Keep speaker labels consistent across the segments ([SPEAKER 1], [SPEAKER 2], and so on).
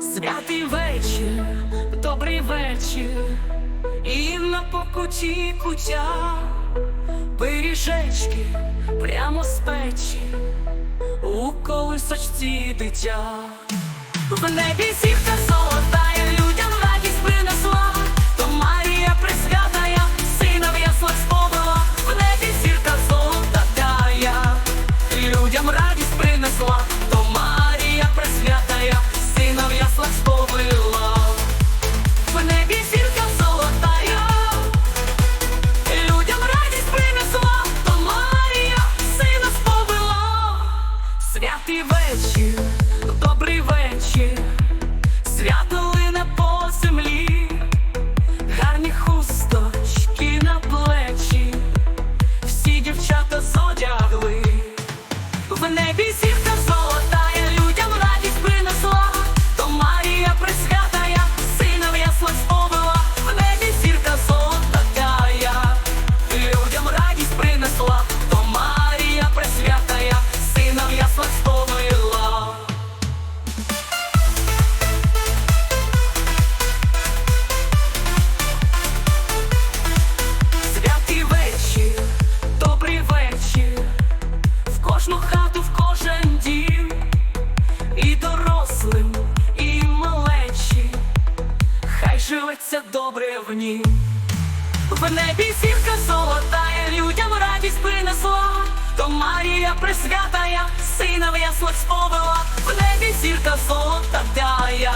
[SPEAKER 1] Святий вечір, добрий вечір, і на покуті кутя, пиріжечки прямо з печі, у колисочці дитя, в небі зірка золотая, добрий вечір, свято лине по землі, гарні хусточки на плечі, всі дівчата зодягли. В небі добре в ній. В небі зірка золотая, людям радість принесла, то Марія присвятая, сина в яслах сповела, в небі зірка золотая,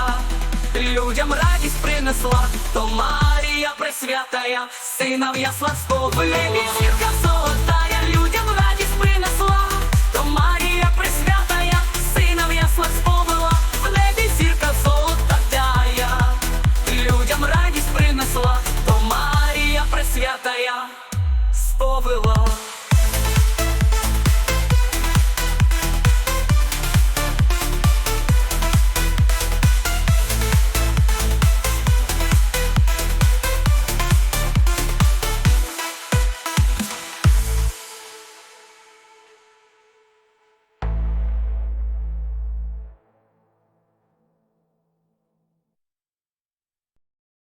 [SPEAKER 1] людям радість принесла, то Марія присвятая, сина в яслах сповела. В небі ловила.